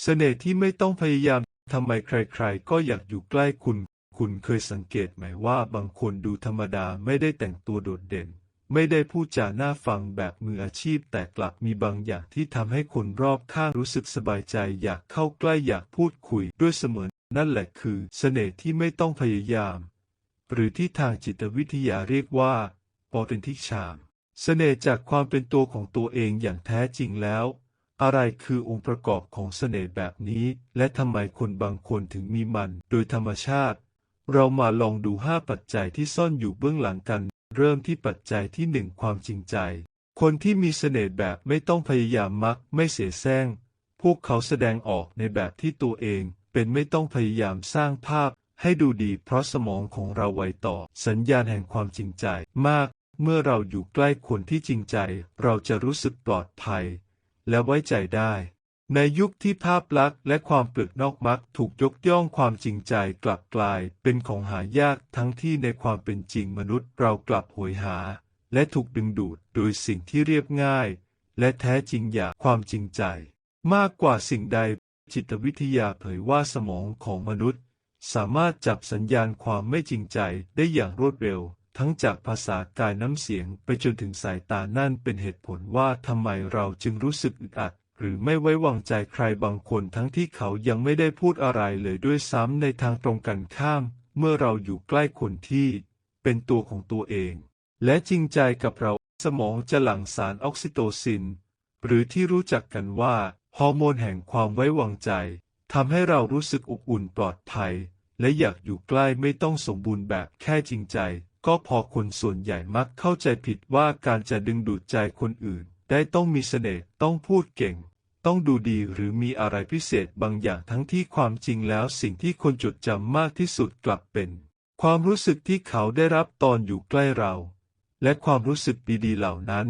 เสน่ห์ที่ไม่ต้องพยายามทำไมใครๆ ก็อยากอยู่ใกล้คุณ คุณเคยสังเกตไหมว่าบางคนดูธรรมดาไม่ได้แต่งตัวโดดเด่น ไม่ได้พูดจาน่าฟังแบบมืออาชีพ แต่กลับมีบางอย่างที่ทำให้คนรอบข้างรู้สึกสบายใจ อยากเข้าใกล้อยากพูดคุยด้วยเสมอ นั่นแหละคือเสน่ห์ที่ไม่ต้องพยายาม หรือที่ทางจิตวิทยาเรียกว่า authentic charm เสน่ห์จากความเป็นตัวของตัวเองอย่างแท้จริงแล้ว อะไรคือองค์ประกอบของเสน่ห์แบบนี้ และทำไมคนบางคนถึงมีมัน โดยธรรมชาติ เรามาลองดูห้าปัจจัยที่ซ่อนอยู่เบื้องหลังกัน เริ่มที่ปัจจัยที่หนึ่งความจริงใจ คนที่มีเสน่ห์แบบไม่ต้องพยายามมัก ไม่เสแสร้งพวกเขาแสดงออกในแบบที่ตัวเองเป็นไม่ต้องพยายามสร้างภาพให้ดูดีเพราะสมองของเราไวต่อ สัญญาณแห่งความจริงใจมาก เมื่อเราอยู่ใกล้คนที่จริงใจ เราจะรู้สึกปลอดภัย และไว้ใจได้ ในยุคที่ภาพลักษณ์และความเปลือกนอกมักถูกยกย่องความจริงใจกลับกลายเป็นของหายากทั้งที่ในความเป็นจริงมนุษย์เรากลับโหยหา และถูกดึงดูดโดยสิ่งที่เรียบง่าย และแท้จริงอย่างความจริงใจ มากกว่าสิ่งใดจิตวิทยาเผยว่าสมองของมนุษย์ สามารถจับสัญญาณความไม่จริงใจได้อย่างรวดเร็ว ทั้งจากภาษากายน้ำเสียงไปจนถึงสายตานั่นเป็นเหตุผลว่าทำไมเราจึงรู้สึกอึดอัด หรือไม่ไว้วางใจใครบางคนทั้งที่เขายังไม่ได้พูดอะไรเลยด้วยซ้ำในทางตรงกันข้าม เมื่อเราอยู่ใกล้คนที่ เป็นตัวของตัวเอง และจริงใจกับเราสมองจะหลั่งสารออกซิโตซิน หรือที่รู้จักกันว่าฮอร์โมนแห่งความไว้วางใจทำให้เรารู้สึกอบอุ่นปลอดภัย และอยากอยู่ใกล้ไม่ต้องสมบูรณ์แบบแค่จริงใจ ก็พอคนส่วนใหญ่มักเข้าใจผิดว่าการจะดึงดูดใจคนอื่น ได้ต้องมีเสน่ห์ต้องพูดเก่ง ต้องดูดีหรือมีอะไรพิเศษบางอย่างทั้งที่ความจริงแล้วสิ่งที่คนจดจำมากที่สุดกลับเป็น ความรู้สึกที่เขาได้รับตอนอยู่ใกล้เรา และความรู้สึกดีๆเหล่านั้น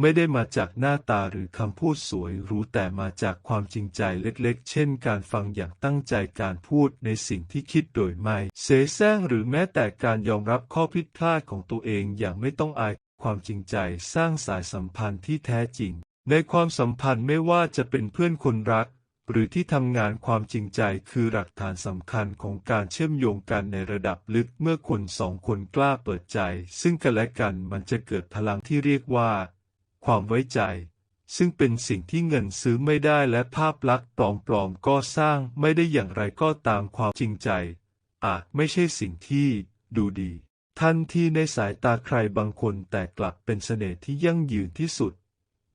ไม่ได้มาจากหน้าตาหรือคำพูดสวยหรู้แต่มาจากความจริงใจเล็กๆ เช่น การฟังอย่างตั้งใจการพูดในสิ่งที่คิดโดยไม่เสแสร้งหรือแม้แต่การยอมรับข้อผิดพลาดของตัวเองอย่างไม่ต้องอาย ความจริงใจสร้างสายสัมพันธ์ที่แท้จริง ในความสัมพันธ์ไม่ว่าจะเป็นเพื่อนคนรัก หรือที่ทำงานความจริงใจคือหลักฐานสำคัญของการเชื่อมโยงกันในระดับลึกเมื่อคนสองคนกล้าเปิดใจ ซึ่งกันและกันมันจะเกิดพลังที่เรียกว่า ความไว้ใจ ซึ่งเป็นสิ่งที่เงินซื้อไม่ได้และภาพลักษณ์ปลอมๆก็สร้างไม่ได้อย่างไรก็ตามความจริงใจ อาจไม่ใช่สิ่งที่ดูดี ทันทีในสายตาใครบางคนแต่กลับเป็นเสน่ห์ที่ยั่งยืนที่สุด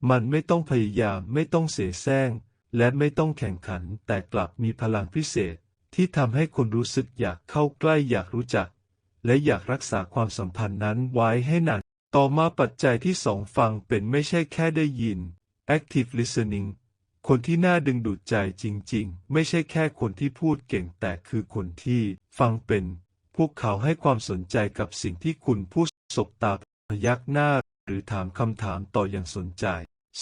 มันไม่ต้องพยายามไม่ต้องเสแสร้ง และไม่ต้องแข่งขันแต่กลับมีพลังพิเศษ ที่ทำให้คนรู้สึกอยากเข้าใกล้อยากรู้จัก และอยากรักษาความสัมพันธ์นั้นไว้ให้นาน ต่อมาปัจจัยที่สองฟังเป็นไม่ใช่แค่ได้ยิน active listening คนที่น่าดึงดูดใจจริงๆ ไม่ใช่แค่คนที่พูดเก่งแต่คือคนที่ฟังเป็น พวกเขาให้ความสนใจกับสิ่งที่คุณพูดสบตาพยักหน้า หรือถามคำถามต่ออย่างสนใจ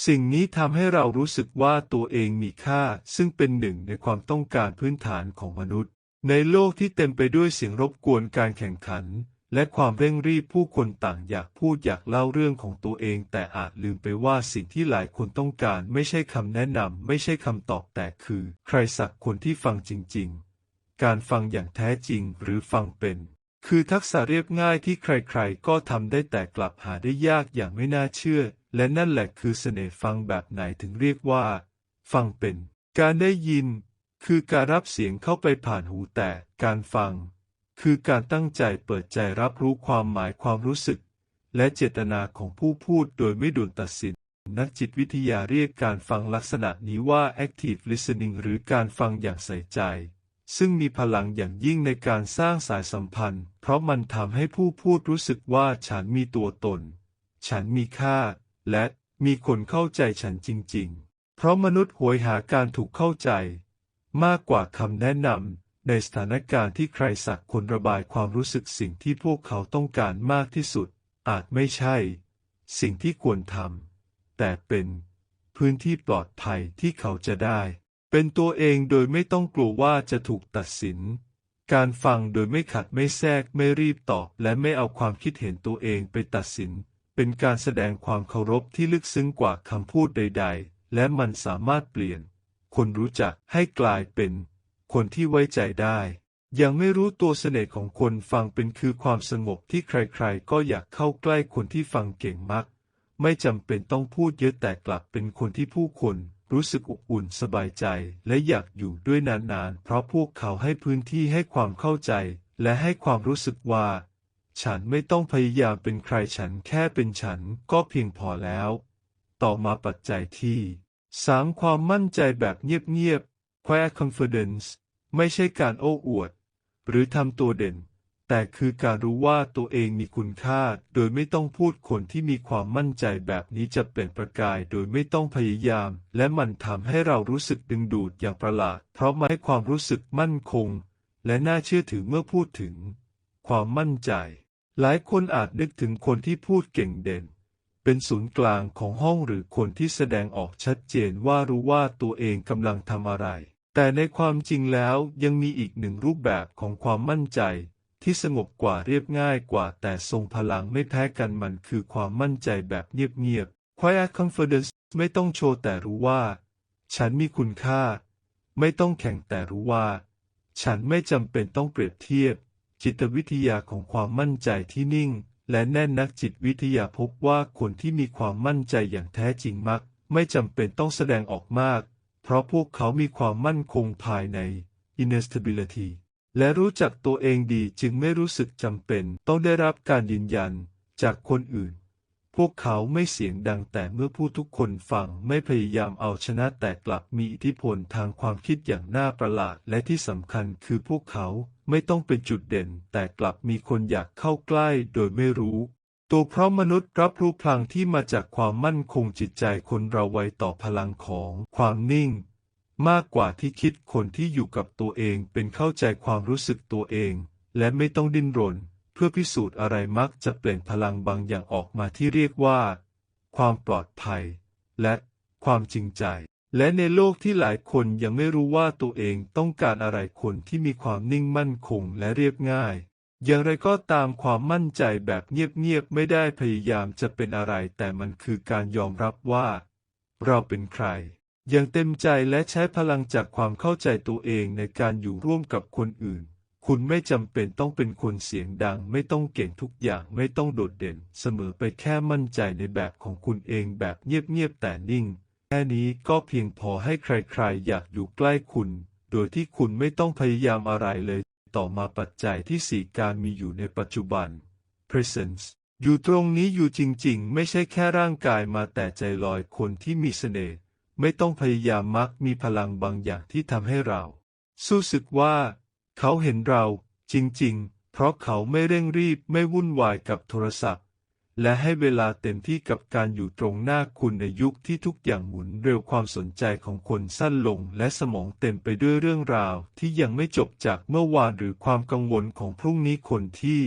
สิ่งนี้ทำให้เรารู้สึกว่าตัวเองมีค่า ซึ่งเป็นหนึ่งในความต้องการพื้นฐานของมนุษย์ ในโลกที่เต็มไปด้วยเสียงรบกวนการแข่งขัน และความเร่งรีบผู้คนต่างอยากพูดอยากเล่าเรื่องของตัวเอง แต่อาจลืมไปว่าสิ่งที่หลายคนต้องการไม่ใช่คำแนะนำไม่ใช่คำตอบแต่คือ ใครสักคนที่ฟังจริง ๆ การฟังอย่างแท้จริงหรือฟังเป็น คือทักษะเรียบง่ายที่ใครๆ ก็ทำได้แต่กลับหาได้ยากอย่างไม่น่าเชื่อ และนั่นแหละคือเสน่ห์ฟังแบบไหนถึงเรียกว่า ฟังเป็น การได้ยิน คือการรับเสียงเข้าไปผ่านหูแต่การฟัง คือการตั้งใจเปิดใจรับรู้ความหมายความรู้สึก และเจตนาของผู้พูดโดยไม่ด่วนตัดสิน นักจิตวิทยาเรียกการฟังลักษณะนี้ว่า active listening หรือการฟังอย่างใส่ใจ ซึ่งมีพลังอย่างยิ่งในการสร้างสายสัมพันธ์ เพราะมันทำให้ผู้พูดรู้สึกว่าฉันมีตัวตน ฉันมีค่า และมีคนเข้าใจฉันจริง ๆ เพราะมนุษย์หวยหาการถูกเข้าใจ มากกว่าคำแนะนำ ในสถานการณ์ที่ใครสักคนระบายความรู้สึกสิ่งที่พวกเขาต้องการมากที่สุด อาจไม่ใช่ สิ่งที่ควรทำแต่เป็นพื้นที่ปลอดภัยที่เขาจะได้ เป็นตัวเองโดยไม่ต้องกลัวว่าจะถูกตัดสิน การฟังโดยไม่ขัดไม่แทรกไม่รีบตอบและไม่เอาความคิดเห็นตัวเองไปตัดสิน เป็นการแสดงความเคารพที่ลึกซึ้งกว่าคำพูดใด ๆ และมันสามารถเปลี่ยน คนรู้จักให้กลายเป็น คนที่ไว้ใจได้ ยังไม่รู้ตัวเสน่ห์ของคนฟังเป็นคือความสงบที่ใครๆ ก็อยากเข้าใกล้คนที่ฟังเก่งมัก ไม่จำเป็นต้องพูดเยอะแต่กลับเป็นคนที่ผู้คนรู้สึกอบอุ่นสบายใจและอยากอยู่ด้วยนานๆ เพราะพวกเขาให้พื้นที่ให้ความเข้าใจ และให้ความรู้สึกว่า ฉันไม่ต้องพยายามเป็นใครฉันแค่เป็นฉันก็เพียงพอแล้ว ต่อมาปัจจัยที่สามความมั่นใจแบบเงียบๆ quiet confidence ไม่ใช่การโอ้อวด หรือทำตัวเด่น แต่คือการรู้ว่าตัวเองมีคุณค่า โดยไม่ต้องพูดคนที่มีความมั่นใจแบบนี้จะเปล่งประกายโดยไม่ต้องพยายาม และมันทำให้เรารู้สึกดึงดูดอย่างประหลาด เพราะมันให้ความรู้สึกมั่นคง และน่าเชื่อถือเมื่อพูดถึง ความมั่นใจ หลายคนอาจนึกถึงคนที่พูดเก่งเด่นเป็นศูนย์กลางของห้องหรือคนที่แสดงออกชัดเจนว่ารู้ว่าตัวเองกำลังทำอะไร แต่ในความจริงแล้วยังมีอีกหนึ่งรูปแบบของความมั่นใจ ที่สงบกว่าเรียบง่ายกว่าแต่ทรงพลังไม่แพ้กันมันคือความมั่นใจแบบเงียบๆ Quiet confidence ไม่ต้องโชว์แต่รู้ว่า ฉันมีคุณค่า ไม่ต้องแข่งแต่รู้ว่า ฉันไม่จำเป็นต้องเปรียบเทียบ จิตวิทยาของความมั่นใจที่นิ่ง และแน่นนักจิตวิทยาพบว่าคนที่มีความมั่นใจอย่างแท้จริงมัก ไม่จำเป็นต้องแสดงออกมาก เพราะพวกเขามีความมั่นคงภายใน instability และรู้จักตัวเองดีจึงไม่รู้สึกจำเป็น ต้องได้รับการยืนยันจากคนอื่น พวกเขาไม่เสียงดังแต่เมื่อผู้ทุกคนฟังไม่พยายามเอาชนะแต่กลับมีอิทธิพลทางความคิดอย่างน่าประหลาด และที่สำคัญคือพวกเขาไม่ต้องเป็นจุดเด่น แต่กลับมีคนอยากเข้าใกล้โดยไม่รู้ ตัวเพราะมนุษย์รับรู้พลังที่มาจากความมั่นคงจิตใจคนเราไวต่อพลังของความนิ่ง มากกว่าที่คิดคนที่อยู่กับตัวเองเป็นเข้าใจความรู้สึกตัวเอง และไม่ต้องดิ้นรน เพื่อพิสูจน์อะไรมักจะเปล่งพลังบางอย่างออกมาที่เรียกว่า ความปลอดภัย และความจริงใจ และในโลกที่หลายคนยังไม่รู้ว่าตัวเองต้องการอะไรคนที่มีความนิ่งมั่นคงและเรียบง่าย อย่างไรก็ตามความมั่นใจแบบเงียบๆไม่ได้พยายามจะเป็นอะไร แต่มันคือการยอมรับว่า เราเป็นใคร อย่างเต็มใจและใช้พลังจากความเข้าใจตัวเองในการอยู่ร่วมกับคนอื่น คุณไม่จำเป็นต้องเป็นคนเสียงดัง ไม่ต้องเก่งทุกอย่างไม่ต้องโดดเด่น เสมอไปแค่มั่นใจในแบบของคุณเองแบบเงียบๆแต่นิ่ง แค่นี้ก็เพียงพอให้ใครๆ อยากอยู่ใกล้คุณ โดยที่คุณไม่ต้องพยายามอะไรเลย ต่อมาปัจจัยที่สี่การมีอยู่ในปัจจุบัน presence อยู่ตรงนี้อยู่จริงๆ ไม่ใช่แค่ร่างกายมาแต่ใจลอยคนที่มีเสน่ห์ไม่ต้องพยายามมักมีพลังบางอย่างที่ทำให้เรา สู้สึกว่า เขาเห็นเราจริงๆ เพราะเขาไม่เร่งรีบไม่วุ่นวายกับโทรศัพท์ และให้เวลาเต็มที่กับการอยู่ตรงหน้าคุณในยุคที่ทุกอย่างหมุนเร็วความสนใจของคนสั้นลง และสมองเต็มไปด้วยเรื่องราวที่ยังไม่จบจากเมื่อวานหรือความกังวลของพรุ่งนี้คนที่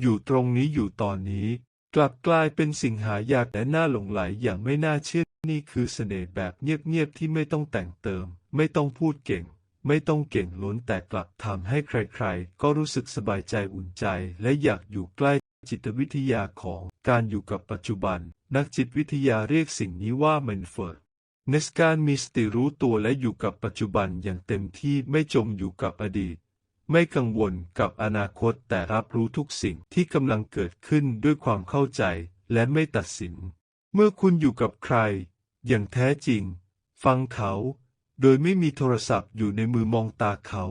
อยู่ตรงนี้อยู่ตอนนี้ กลับกลายเป็นสิ่งหายากและน่าหลงไหลอย่างไม่น่าเชื่อนี่คือเสน่ห์แบบเงียบๆที่ไม่ต้องแต่งเติม ไม่ต้องพูดเก่ง ไม่ต้องเก่งล้นแต่กลับทำให้ใครๆ ก็รู้สึกสบายใจอุ่นใจและอยากอยู่ใกล้ จิตวิทยาของการอยู่กับปัจจุบัน นักจิตวิทยาเรียกสิ่งนี้ว่า mindful ในการมีสติรู้ตัวและอยู่กับปัจจุบันอย่างเต็มที่ไม่จมอยู่กับอดีต ไม่กังวลกับอนาคตแต่รับรู้ทุกสิ่งที่กำลังเกิดขึ้นด้วยความเข้าใจและไม่ตัดสิน เมื่อคุณอยู่กับใคร อย่างแท้จริง ฟังเขา โดยไม่มีโทรศัพท์อยู่ในมือมองตาเขา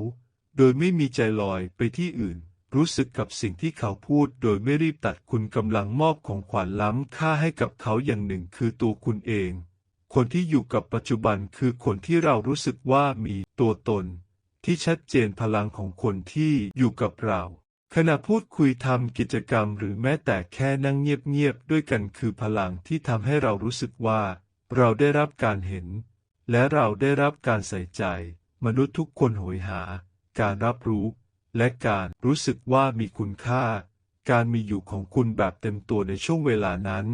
โดยไม่มีใจลอยไปที่อื่น รู้สึกกับสิ่งที่เขาพูดโดยไม่รีบตัดคุณกำลังมอบของขวัญล้ำค่าให้กับเขาอย่างหนึ่งคือตัวคุณเอง คนที่อยู่กับปัจจุบันคือคนที่เรารู้สึกว่ามีตัวตน ที่ชัดเจนพลังของคนที่อยู่กับเรา ขณะพูดคุยทำกิจกรรมหรือแม้แต่แค่นั่งเงียบๆด้วยกันคือพลังที่ทำให้เรารู้สึกว่า เราได้รับการเห็น และเราได้รับการใส่ใจ มนุษย์ทุกคนโหยหา การรับรู้ และการรู้สึกว่ามีคุณค่า การมีอยู่ของคุณแบบเต็มตัวในช่วงเวลานั้น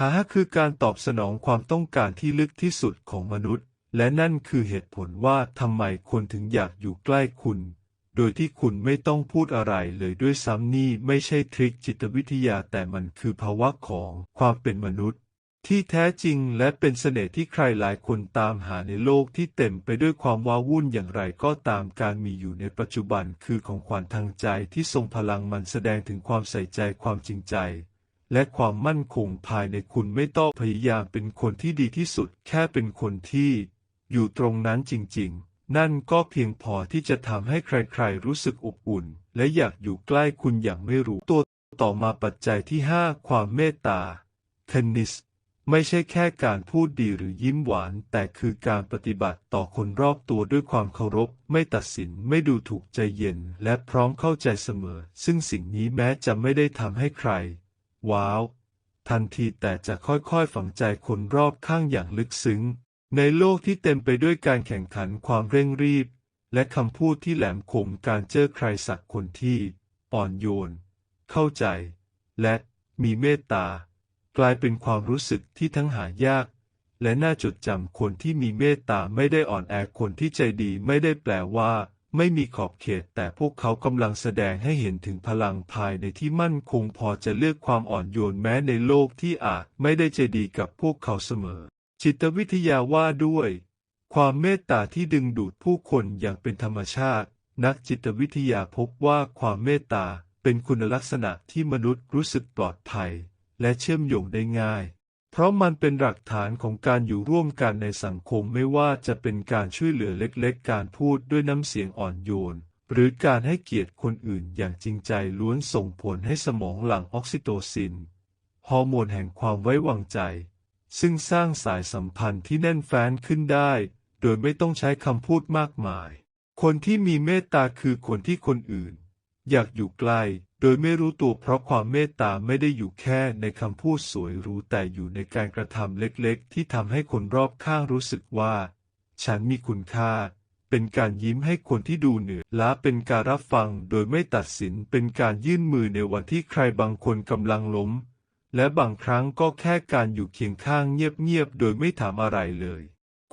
หาคือการตอบสนองความต้องการที่ลึกที่สุดของมนุษย์ และนั่นคือเหตุผลว่าทำไมคนถึงอยากอยู่ใกล้คุณ โดยที่คุณไม่ต้องพูดอะไรเลยด้วยซ้ำนี่ไม่ใช่ทริคจิตวิทยาแต่มันคือภาวะของความเป็นมนุษย์ ที่แท้จริงและเป็นเสน่ห์ที่ใครหลายคนตามหาในโลกที่เต็มไปด้วยความว้าวุ่นอย่างไรก็ตามการมีอยู่ในปัจจุบันคือของขวัญทางใจที่ทรงพลังมันแสดงถึงความใส่ใจความจริงใจ และความมั่นคงภายในคุณไม่ต้องพยายามเป็นคนที่ดีที่สุด แค่เป็นคนที่ อยู่ตรงนั้นจริง ๆ นั่นก็เพียงพอที่จะทำให้ใครๆ รู้สึกอบอุ่น และอยากอยู่ใกล้คุณอย่างไม่รู้ตัวต่อมาปัจจัยที่ 5 ความเมตตาเทนนิส ไม่ใช่แค่การพูดดีหรือยิ้มหวาน แต่คือการปฏิบัติต่อคนรอบตัวด้วยความเคารพ ไม่ตัดสินไม่ดูถูกใจเย็น และพร้อมเข้าใจเสมอ ซึ่งสิ่งนี้แม้จะไม่ได้ทำให้ใคร ว้าว ทันทีแต่จะค่อยๆฝังใจคนรอบข้างอย่างลึกซึ้ง ในโลกที่เต็มไปด้วยการแข่งขันความเร่งรีบ และคำพูดที่แหลมคมการเจอใครสักคนที่ อ่อนโยน เข้าใจ และมีเมตตา กลายเป็นความรู้สึกที่ทั้งหายาก และน่าจดจำคนที่มีเมตตาไม่ได้อ่อนแอคนที่ใจดีไม่ได้แปลว่า ไม่มีขอบเขต แต่พวกเขากำลังแสดงให้เห็นถึงพลังภายในที่มั่นคงพอจะเลือกความอ่อนโยนแม้ในโลกที่อาจไม่ได้ใจดีกับพวกเขาเสมอ จิตวิทยาว่าด้วย ความเมตตาที่ดึงดูดผู้คนอย่างเป็นธรรมชาติ นักจิตวิทยาพบว่าความเมตตาเป็นคุณลักษณะที่มนุษย์รู้สึกปลอดภัย และเชื่อมโยงได้ง่าย เพราะมันเป็นหลักฐานของการอยู่ร่วมกันในสังคมไม่ว่าจะเป็นการช่วยเหลือเล็กๆ การพูดด้วยน้ำเสียงอ่อนโยน หรือการให้เกียรติคนอื่นอย่างจริงใจล้วนส่งผลให้สมองหลั่งออกซิโตซิน ฮอร์โมนแห่งความไว้วางใจ ซึ่งสร้างสายสัมพันธ์ที่แน่นแฟ้นขึ้นได้ โดยไม่ต้องใช้คำพูดมากมาย คนที่มีเมตตาคือคนที่คนอื่น อยากอยู่ใกล้โดยไม่รู้ตัวเพราะความเมตตาไม่ได้อยู่แค่ในคำพูดสวยหรู้แต่อยู่ในการกระทำเล็กๆ ที่ทำให้คนรอบข้างรู้สึกว่า ฉันมีคุณค่า เป็นการยิ้มให้คนที่ดูเหนื่อยล้าเป็นการรับฟังโดยไม่ตัดสินเป็นการยื่นมือในวันที่ใครบางคนกำลังล้ม และบางครั้งก็แค่การอยู่เคียงข้างเงียบๆโดยไม่ถามอะไรเลย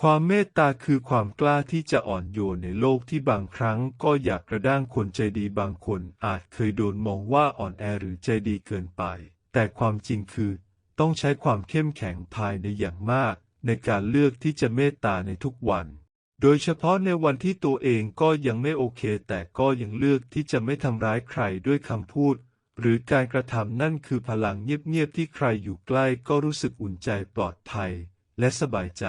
ความเมตตาคือความกล้าที่จะอ่อนโยนในโลกที่บางครั้งก็อยากกระด้างคนใจดีบางคนอาจเคยโดนมองว่าอ่อนแอหรือใจดีเกินไป แต่ความจริงคือ ต้องใช้ความเข้มแข็งภายในอย่างมาก ในการเลือกที่จะเมตตาในทุกวัน โดยเฉพาะในวันที่ตัวเองก็ยังไม่โอเค แต่ก็ยังเลือกที่จะไม่ทำร้ายใครด้วยคำพูด หรือการกระทำนั่นคือพลังเงียบๆที่ใครอยู่ใกล้ก็รู้สึกอุ่นใจปลอดภัย และสบายใจ